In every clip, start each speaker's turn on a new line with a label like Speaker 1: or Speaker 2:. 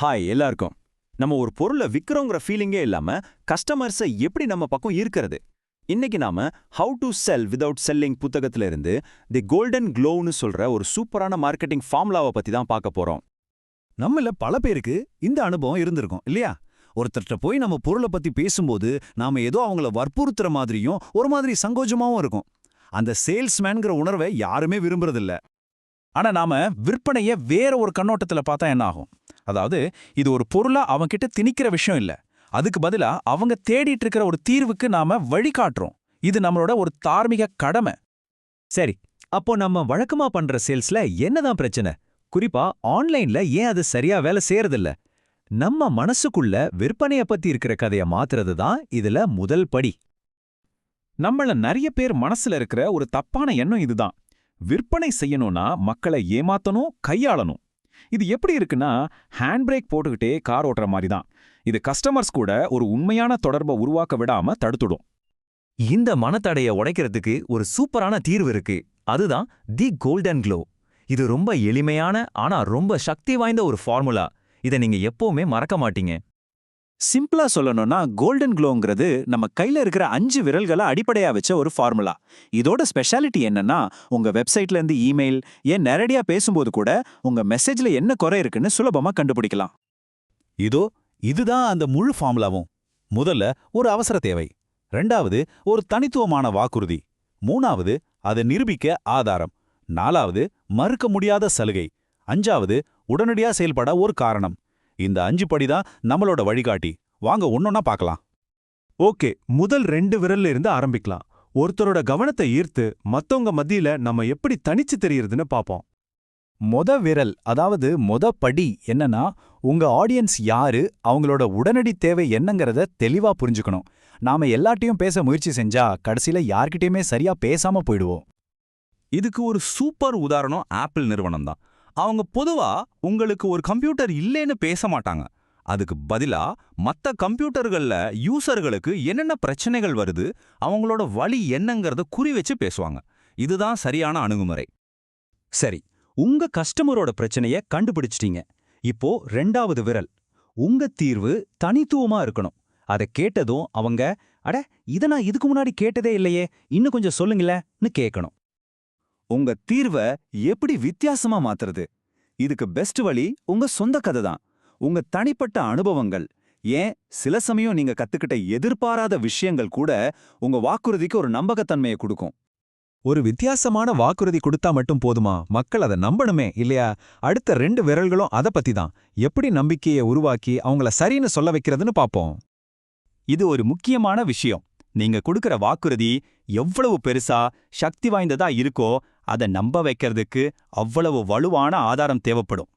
Speaker 1: Hi எல்லாருக்கும். நம்ம ஒரு பொருளை விற்கிறோங்கிற ஃபீலிங்கே இல்லாம கஸ்டமர்ஸை எப்படி நம்ம பக்கம் இருக்கிறது இன்னைக்கு நாம how to sell without selling புத்தகத்துல இருந்து தி கோல்டன் க்ளோவ்னு சொல்ற ஒரு சூப்பரான மார்க்கெட்டிங் ஃபார்முலாவை பத்தி தான் பார்க்க போறோம்.
Speaker 2: நம்மள பல பேருக்கு இந்த அனுபவம் இருந்திருக்கும் இல்லையா? ஒருத்தர்ட்ட போய் நம்ம பொருளை பத்தி பேசும்போது நாம ஏதோ அவங்கள வற்புறுத்துற மாதிரியும் ஒரு மாதிரி சங்கோஜமாவும் இருக்கும். அந்த சேல்ஸ்மேன்கிற உணர்வை யாருமே விரும்புறதில்ல. ஆனா நாம விற்பனைய வேற ஒரு கண்ணோட்டத்துல பார்த்தா என்ன ஆகும்? அதாவது இது ஒரு பொருளா அவன்கிட்ட திணிக்கிற விஷயம் இல்ல. அதுக்கு பதிலா அவங்க தேடிட்டு இருக்கிற ஒரு தீர்வுக்கு நாம வழிகாட்டுறோம் இது நம்மளோட ஒரு தார்மீக கடமை.
Speaker 3: சரி அப்போ நம்ம வழக்கமா பண்ற சேல்ஸ்ல என்னதான் பிரச்சனை? குறிப்பா ஆன்லைன்ல ஏன் அது சரியா வேலை செய்யறதில்ல? நம்ம மனசுக்குள்ள விற்பனைய பத்தி இருக்கிற கதைய மாத்துறது தான் இதுல முதல் படி.
Speaker 2: நம்மள நிறைய பேர் மனசுல இருக்கிற ஒரு தப்பான எண்ணம் இதுதான். விற்பனை செய்யணும்னா மக்களை ஏமாத்தணும் கையாளணும். இது எப்படி இருக்குன்னா ஹேண்ட் பிரேக் போட்டுக்கிட்டே கார் ஓட்டுற மாதிரி தான் இது கஸ்டமர்ஸ் கூட ஒரு உண்மையான தொடர்பை உருவாக்க விடாம தடுத்துடும்.
Speaker 3: இந்த மனத்தடைய உடைக்கிறதுக்கு ஒரு சூப்பரான தீர்வு இருக்கு. அதுதான் தி கோல்டன் க்ளோ. இது ரொம்ப எளிமையான ஆனா ரொம்ப சக்தி வாய்ந்த ஒரு ஃபார்முலா. இதை நீங்க எப்பவுமே மறக்க மாட்டீங்க.
Speaker 4: சிம்பிளா சொல்லணும்னா கோல்டன் க்ளோங்கிறது நம்ம கையில இருக்கிற அஞ்சு விரல்களை அடிப்படையா வச்ச ஒரு ஃபார்முலா இதோட ஸ்பெஷாலிட்டி என்னன்னா உங்க வெப்சைட்ல இருந்து இமெயில் ஏன் நேரடியா பேசும்போது கூட உங்க மெசேஜ்ல என்ன குறை இருக்குன்னு சுலபமா கண்டுபிடிக்கலாம்.
Speaker 2: இதோ இதுதான் அந்த முழு ஃபார்முலாவும் முதல்ல ஒரு அவசர தேவை. ரெண்டாவது ஒரு தனித்துவமான வாக்குறுதி. மூணாவது அதை நிரூபிக்க ஆதாரம். நாலாவது மறுக்க முடியாத சலுகை. அஞ்சாவது உடனடியா செயல்பட ஒரு காரணம். இந்த அஞ்சு படிதான் நம்மளோட வழிகாட்டி. வாங்க ஒன்னொன்னா பார்க்கலாம்
Speaker 5: ஓகே முதல் ரெண்டு விரல்ல இருந்து ஆரம்பிக்கலாம். ஒருத்தரோட கவனத்தை ஈர்த்து மத்தவங்க மத்தியில நம்ம எப்படி தனிச்சு தெரியறதுன்னு பாப்போம்.
Speaker 2: மொத விரல் அதாவது மொத படி என்னன்னா உங்க ஆடியன்ஸ் யாரு அவங்களோட உடனடி தேவை என்னங்கறத தெளிவா புரிஞ்சுக்கணும். நாம எல்லாட்டையும் பேச முயற்சி செஞ்சா கடைசியில யார்கிட்டயுமே சரியா பேசாம போயிடுவோம்.
Speaker 6: இதுக்கு ஒரு சூப்பர் உதாரணம் ஆப்பிள் நிறுவனம் தான் அவங்க பொதுவா உங்களுக்கு ஒரு கம்ப்யூட்டர் இல்லைன்னு பேச மாட்டாங்க. அதுக்கு பதிலா மத்த கம்ப்யூட்டர்கள்ல யூசர்களுக்கு என்னென்ன பிரச்சனைகள் வருது அவங்களோட வழி என்னங்கறத குறி வச்சு பேசுவாங்க. இதுதான் சரியான அணுகுமுறை.
Speaker 4: சரி உங்க கஸ்டமரோட பிரச்சனைய கண்டுபிடிச்சிட்டீங்க. இப்போ ரெண்டாவது விரல். உங்க தீர்வு தனித்துவமா இருக்கணும். அதை கேட்டதும் அவங்க அட இத நான் இதுக்கு முன்னாடி கேட்டதே இல்லையே இன்னும் கொஞ்சம் சொல்லுங்களேன்னு கேட்கணும் உங்க தீர்வை எப்படி வித்தியாசமா மாத்துறது? இதுக்கு பெஸ்ட் வழி உங்க சொந்த கதை தான் உங்க தனிப்பட்ட அனுபவங்கள். ஏன்? சில சமயம் நீங்க கத்துக்கிட்ட எதிர்பாராத விஷயங்கள் கூட உங்க வாக்குறுதிக்கு ஒரு நம்பகத்தன்மையை கொடுக்கும்.
Speaker 3: ஒரு வித்தியாசமான வாக்குறுதி கொடுத்தா மட்டும் போதுமா? மக்கள் அதை நம்பணுமே இல்லையா? அடுத்த ரெண்டு விரல்களும் அதை பத்தி தான் எப்படி நம்பிக்கையை உருவாக்கி அவங்கள சரின்னு சொல்ல வைக்கிறதுன்னு பாப்போம்.
Speaker 4: இது ஒரு முக்கியமான விஷயம். நீங்க கொடுக்கிற வாக்குறுதி எவ்வளவு பெருசா சக்தி வாய்ந்ததா இருக்கோ அதை நம்ப வைக்கிறதுக்கு அவ்வளவு வலுவான ஆதாரம் தேவைப்படும்.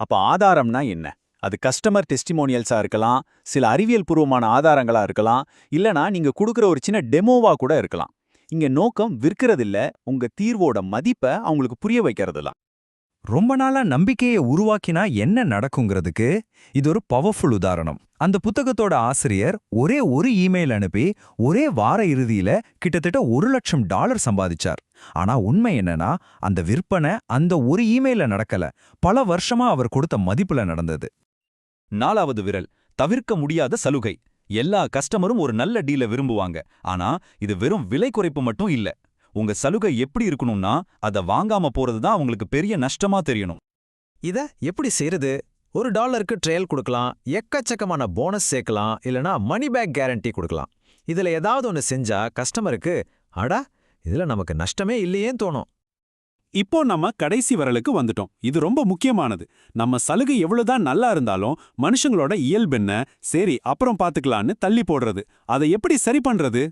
Speaker 4: அப்ப ஆதாரம்னா என்ன? அது கஸ்டமர் டெஸ்டிமோனியல்ஸா இருக்கலாம் சில அறிவியல் பூர்வமான ஆதாரங்களா இருக்கலாம் இல்லனா நீங்க கொடுக்குற ஒரு சின்ன டெமோவா கூட இருக்கலாம். இங்க நோக்கம் விற்கிறதில்ல உங்க தீர்வோட மதிப்பை அவங்களுக்கு புரிய வைக்கிறதுலாம்
Speaker 3: ரொம்ப நாளா நம்பிக்கையை உருவாக்கினா என்ன நடக்குங்கிறதுக்கு இது ஒரு பவர்ஃபுல் உதாரணம். அந்த புத்தகத்தோட ஆசிரியர் ஒரே ஒரு இமெயில் அனுப்பி ஒரே வார இறுதியில கிட்டத்தட்ட ஒரு லட்சம் டாலர் சம்பாதிச்சார். ஆனா உண்மை என்னன்னா அந்த விற்பனை அந்த ஒரு இமெயில நடக்கல. பல வருஷமா அவர் கொடுத்த மதிப்புல நடந்தது.
Speaker 4: நாலாவது விரல் தவிர்க்க முடியாத சலுகை. எல்லா கஸ்டமரும் ஒரு நல்ல டீலை விரும்புவாங்க. ஆனா இது வெறும் விலை குறைப்பு மட்டும் இல்ல. உங்க சலுகை எப்படி இருக்கணும்னா அதை வாங்காம போறது தான் அவங்களுக்கு பெரிய நஷ்டமா தெரியணும்.
Speaker 7: இத எப்படி செய்யறது ஒரு டாலருக்கு ட்ரையல் கொடுக்கலாம் எக்கச்சக்கமான போனஸ் சேர்க்கலாம் இல்லனா மணி பேக் கேரண்டி கொடுக்கலாம். இதுல ஏதாவது ஒன்று செஞ்சா கஸ்டமருக்கு அடா இதுல நமக்கு நஷ்டமே இல்லையேன்னு தோணும்.
Speaker 5: இப்போ நம்ம கடைசி விரலுக்கு வந்துட்டோம். இது ரொம்ப முக்கியமானது. நம்ம சலுகை எவ்வளவுதான் நல்லா இருந்தாலும் மனுஷங்களோட இயல்பென்ன சரி அப்புறம் பாத்துக்கலான்னு தள்ளி போடுறது. அதை எப்படி சரி பண்றது?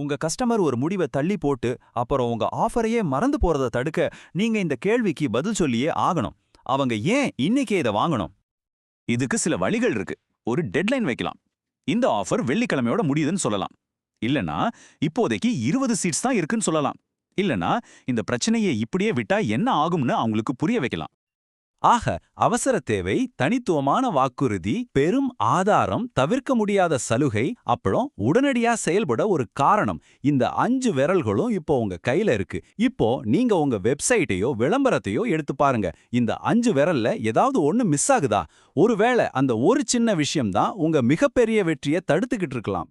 Speaker 4: உங்க கஸ்டமர் ஒரு முடிவை தள்ளி போட்டு அப்புறம் உங்க ஆஃபரையே மறந்து போறத தடுக்க நீங்க இந்த கேள்விக்கு பதில் சொல்லியே ஆகணும். அவங்க ஏன் இன்னைக்கே இதை வாங்கணும்? இதுக்கு சில வழிகள் இருக்கு. ஒரு டெட்லைன் வைக்கலாம். இந்த ஆஃபர் வெள்ளிக்கிழமையோட முடியுதுன்னு சொல்லலாம். இல்லனா இப்போதைக்கு இருபது சீட்ஸ் தான் இருக்குன்னு சொல்லலாம். இல்லனா இந்த பிரச்சனையை இப்படியே விட்டா என்ன ஆகும்னு அவங்களுக்கு புரிய வைக்கலாம்.
Speaker 6: ஆக அவசர தேவை தனித்துவமான வாக்குறுதி பெரும் ஆதாரம் தவிர்க்க முடியாத சலுகை அப்புறம் உடனடியா செயல்பட ஒரு காரணம். இந்த அஞ்சு விரல்களும் இப்போ உங்க கையில இருக்கு. இப்போ நீங்க உங்க வெப்சைட்டையோ விளம்பரத்தையோ எடுத்து பாருங்க. இந்த அஞ்சு விரல்ல ஏதாவது ஒண்ணு மிஸ் ஆகுதா? ஒருவேளை அந்த ஒரு சின்ன விஷயம் தான் உங்க மிகப்பெரிய வெற்றியை தடுத்துக்கிட்டு இருக்கலாம்.